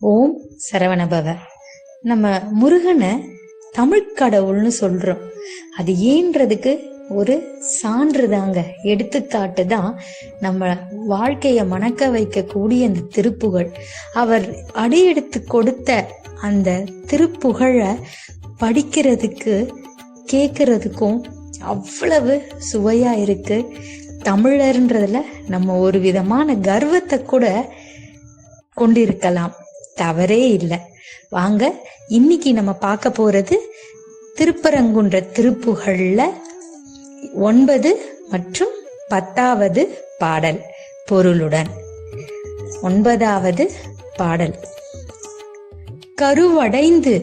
ஓம் சரவணபவ. நம்ம முருகனை தமிழ் கடவுள்னு சொல்றோம். அது ஏன்றதுக்கு ஒரு சான்று தாங்க எடுத்துக்காட்டு தான் நம்ம வாழ்க்கைய மணக்க வைக்கக்கூடிய அந்த திருப்புகழ் அவர் அடியெடுத்து கொடுத்த அந்த திருப்புகழை படிக்கிறதுக்கு கேட்கறதுக்கும் அவ்வளவு சுவையா இருக்கு. தமிழர்ன்றதுல நம்ம ஒரு விதமான கர்வத்தை கூட கொண்டிருக்கலாம். தவறே இல்லை. வாங்க இன்னைக்கு நம்ம பார்க்க போறது திருப்பரங்குன்ற திருப்புகள்ல ஒன்பது மற்றும் பத்தாவது பாடல் பொருளுடன். ஒன்பதாவது பாடல். கருவடைந்து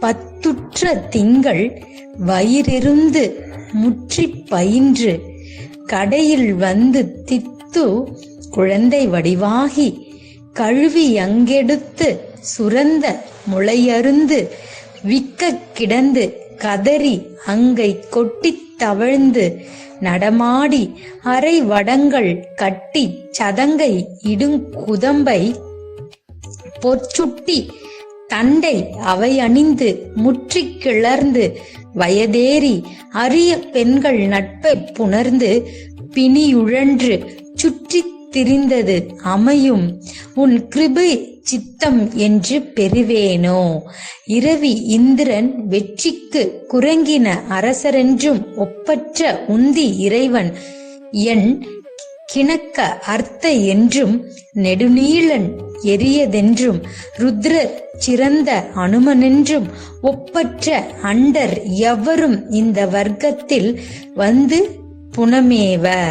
பத்துற்ற திங்கள் வயிறிருந்து முற்றி பயின்று கடையில் வந்து தித்து குழந்தை வடிவாகி கழுவி அங்கெடுத்து சுரந்த முளையருந்து விக்க கிடந்து கதறி அங்கை கொட்டித் தவழ்ந்து நடமாடி அரை வடங்கள் கட்டி சதங்கை இடுங்குதம்பை பொற்சுட்டி தண்டை அவை அணிந்து முற்றி கிளர்ந்து வயதேறி அரிய பெண்கள் நட்பை புணர்ந்து பிணியுழன்று சுற்றி திரிந்தது. அமையும். உன் கிருபை சித்தம் என்று பெறுவேனோ? இரவி இந்திரன் வெற்றிக்கு குரங்கின அரசரென்றும் ஒப்பற்ற உந்தி இறைவன். என் கிணக்க அர்த்த என்றும் நெடுநீளன் எரியதென்றும் ருத்ர சிறந்த அனுமனென்றும் ஒப்பற்ற அண்டர் எவரும் இந்த வர்க்கத்தில் வந்து புனமேவ.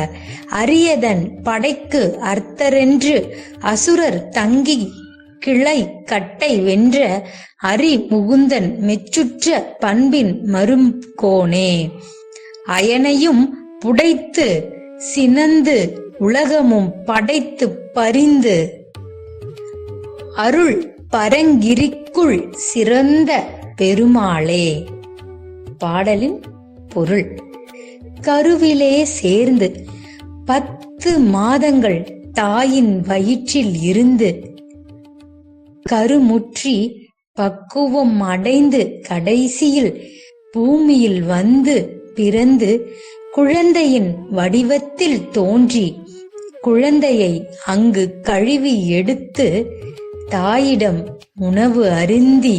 அரியதன் படைக்கு அர்த்தரென்று அசுரர் தங்கி கிளை கட்டை வென்ற அரி முகுந்தன் மெச்சுற்ற பண்பின் மரும் கோணே அயனையும் புடைத்து சினந்து உலகமும் படைத்து பரிந்து அருள் பரங்கிரிக்குள் சிறந்த பெருமாளே. பாடலின் பொருள். கருவிலே சேர்ந்து பத்து மாதங்கள் தாயின் வயிற்றில் இருந்து கருமுற்றி பக்குவம் அடைந்து கடைசியில் பூமியில் வந்து பிறந்து குழந்தையின் வடிவத்தில் தோன்றி குழந்தையை அங்கு கழுவி எடுத்து தாயிடம் உணவு அருந்தி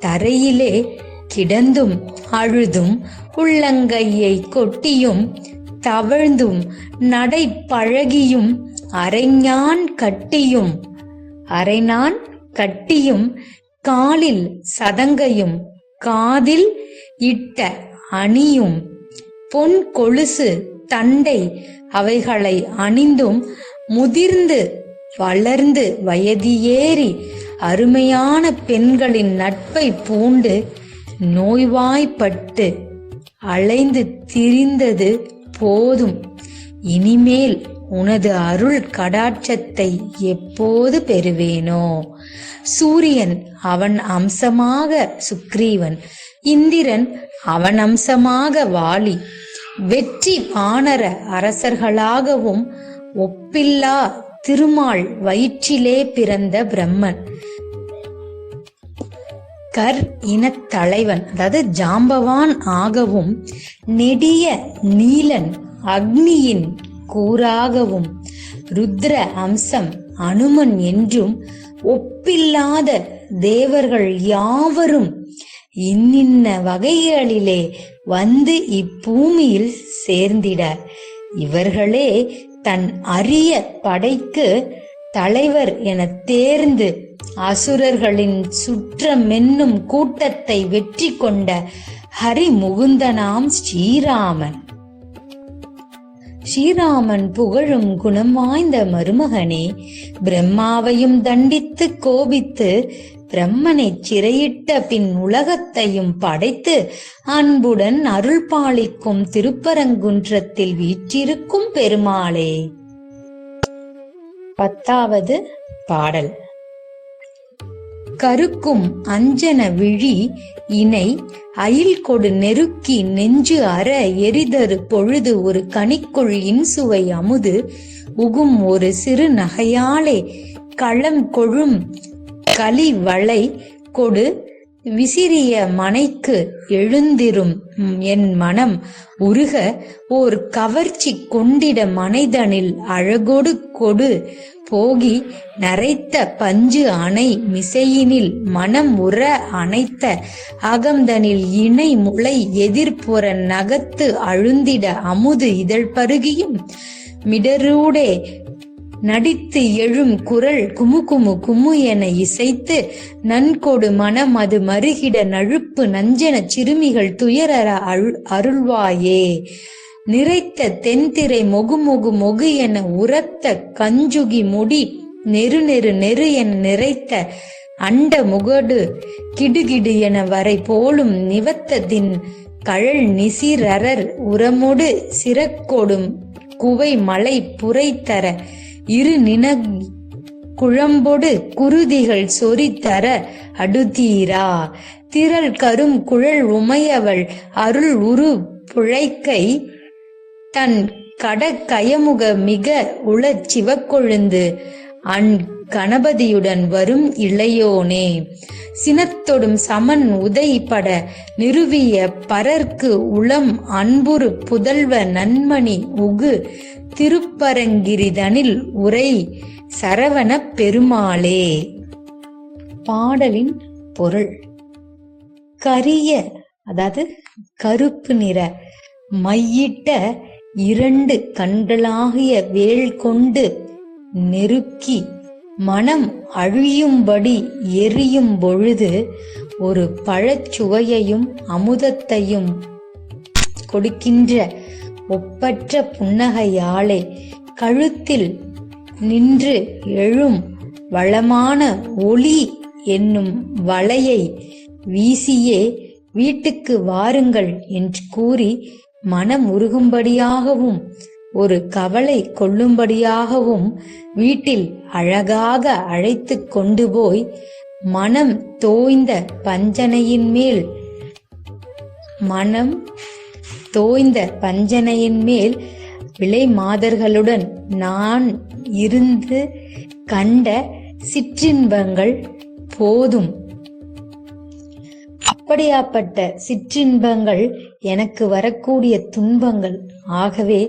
தரையிலே கிடந்தும் அழுதும் உள்ளங்கையை கொட்டியும் தவழ்ந்தும் நடை பழகியும் அரைஞான் கட்டியும் அரைநான் கட்டியும் காலில் சதங்கையும் காதில் இட்ட அணியும் பொன் கொலுசு தண்டை அவைகளை அணிந்தும் முதிர்ந்து வளர்ந்து வயதியேறி அருமையான பெண்களின் நட்பை பூண்டு நோய்வாய்ப்பட்டு அலைந்து திரிந்தது போதும். இனிமேல் உனது அருள் கடாட்சத்தை எப்போது பெறுவேனோ? சூரியன் அவன் அம்சமாக சுக்ரீவன் இந்திரன் அவன் அம்சமாக வாலி வெற்றி வானர அரசர்களாகவும் ஒப்பில்லா திருமால் வயிற்றிலே பிறந்த பிரம்மன். கர் இனத் தலைவன் அதாவது ஜாம்பவான் ஆகவும் நெடிய நீலன் அக்னியின் கூறாகவும் ருத்ர அம்சம் அனுமன் என்றும் ஒப்பில்லாத தேவர்கள் யாவரும் இன்னின்ன வகைகளிலே வந்து இப்பூமியில் சேர்ந்திட. இவர்களே தன் அரிய படைக்கு தலைவர் என தேர்ந்து அசுரர்களின் சுற்ற மென்னும் கூட்டத்தை வெற்றி கொண்ட ஹரிமுகுந்தனாம் ஸ்ரீராமன். ஸ்ரீராமன் புகழும் குணம் வாய்ந்த மருமகனே பிரம்மாவையும் தண்டித்து கோபித்து பிரம்மனை சிறையிட்ட பின் உலகத்தையும் படைத்து அன்புடன் அருள் பாலிக்கும் திருப்பரங்குன்றத்தில் வீற்றிருக்கும் பெருமாளே. பத்தாவது பாடல். கருக்கும் அஞ்சன விழி இணை அயில் கொடு நெருக்கி நெஞ்சு அற எரிதரு பொழுது ஒரு கனிக்குள் இன்சுவை அமுது உகும் ஒரு சிறு நகையாலே களம் கொழும் களி வளை கொடு விசிறிய மனைக்கு எழுந்திரும் என் மனம் உருக ஓர் கவர்ச்சி கொண்டிட மனைதனில் அழகொடு கொடு. போகி நரைத்த பஞ்சு அணை மிசையினில் மனம் உற அணைத்த அகம்தனில் இணை முளை எதிர்ப்புற நகத்து அழுந்திட அமுது இதழ் பருகியும் மிடரூடே நடித்து எழும் குரல் குமு குமு குமு என இசைத்து நன்கொடு மனம் அது மருகிட நழுப்பு நஞ்சன சிறுமிகள் துயரற அருள்வாயே. நிறைத்த தென்திரை மொகு மொகு மொகு என உரத்த கஞ்சுகி முடி நெரு நெரு நெரு என நிறைத்த அண்ட முகடு கிடுகிடு என வரை போலும் நிவத்ததின் கழல் நிசிரரர் உரமொடு சிறக்கொடும் குவை மலை புரைத்தர இரு நின குழம்பொடு குருதிகள் சொரித்தர அடுத்தீரா. திரள் கரும் குழல் உமையவள் அருள் உரு புழைக்கை தன் கடற்கயமுக மிக உள சிவக்கொழுந்து. அன் கணபதியுடன் வரும் இளையோனே. சினத்தொடும் சமன் உதைப்பட நிறுவிய பரர்க்கு உளம் அன்புரு புதல்வ நன்மணி உகு திருப்பரங்கிரிதனில் உரை சரவண பெருமாளே. பாடலின் பொருள். கரிய அதாவது கருப்பு நிற மையிட்ட இரண்டு கண்களாகிய வேல் கொண்டு நெருக்கி மனம் அழியும்படி எரியும் பொழுது ஒரு பழச்சுவையையும் அமுதத்தையும் கொடுக்கின்ற ஒப்பற்ற புன்னகையாலே கழுத்தில் நின்று எழும் வளமான ஒளி என்னும் வலையை வீசியே வீட்டுக்கு வாருங்கள் என்று கூறி மனம் உருகும்படியாகவும் ஒரு கவலை கொள்ளும்படியாகவும் வீட்டில் அழகாக அழைத்து கொண்டு போய் மனம் தோய்ந்த பஞ்சனையின் மேல் மனம் தோய்ந்த பஞ்சனையின் மேல் விலை மாதர்களுடன் நான் இருந்து கண்ட சிற்றின்பங்கள் போதும். அப்படியாப்பட்ட சிற்றின்பங்கள் எனக்கு வரக்கூடிய துன்பங்கள். ஆகவே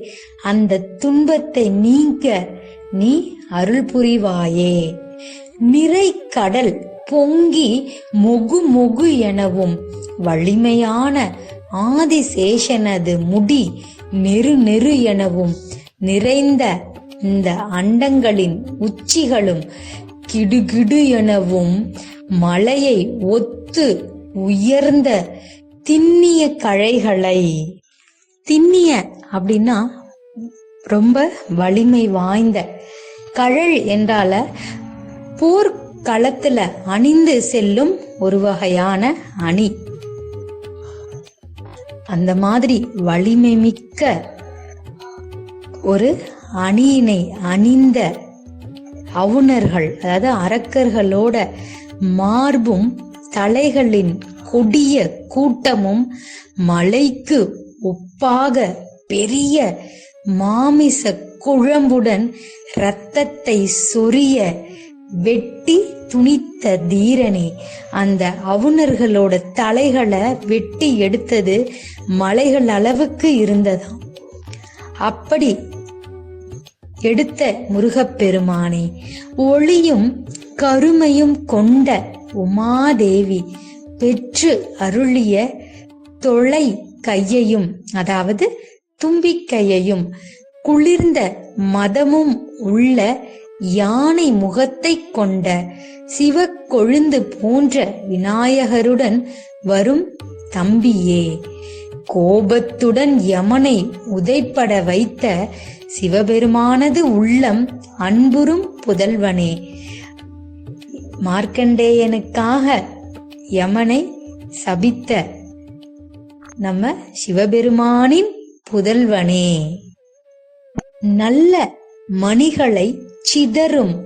அந்த துன்பத்தை நீங்க நீ அருள் புரிவாயே. நிறை கடல் பொங்கி மொகு மொகு எனவும் வலிமையான ஆதிசேஷனது முடி நெரு நெரு எனவும் நிறைந்த இந்த அண்டங்களின் உச்சிகளும் கிடுகிடு எனவும் மலையை ஒத்து உயர்ந்த திண்ணிய கழைகளை. திண்ணிய அப்படின்னா ரொம்ப வலிமை வாய்ந்த கழல் என்றால போர்க்களத்துல அணிந்து செல்லும் ஒரு வகையான அணி. அந்த மாதிரி வலிமை மிக்க ஒரு அணியினை அணிந்த அவுணர்கள் அதாவது அரக்கர்களோட மார்பும் தலைகளின் கொடிய கூட்டமும் மலைக்கு ஒப்பாக பெரிய மாமிச குழம்புடன் இரத்தத்தை சொரிய வெட்டி துணித்த தீரனே அந்த அவுணர்களோட தலைகளை வெட்டி எடுத்தது மலைகள் அளவுக்கு இருந்ததாம். அப்படி எடுத்த முருகப்பெருமானே ஒளியும் கருமையும் கொண்ட உமாதேவி பெற்று அருளிய தொலை கையையும் அதாவது தும்பிக்கையையும் குளிர்ந்த மதமும் உள்ள யானை முகத்தை கொண்ட சிவ கொழுந்து போன்ற விநாயகருடன் வரும் தம்பியே. கோபத்துடன் யமனை உதைப்பட வைத்த சிவபெருமானது உள்ளம் அன்புறும் புதல்வனே. மார்க்கண்டேயனுக்காக யமனை சபித்த நம்ம சிவபெருமானின் புதல்வனே. நல்ல மணிகளை சிதறும்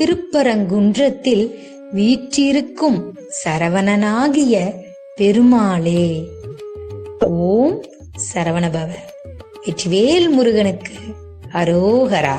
திருப்பரங்குன்றத்தில் வீற்றிருக்கும் சரவணனாகிய பெருமாளே. ஓம் சரவணபவ. வெற்றிவேல் முருகனுக்கு அரோகரா.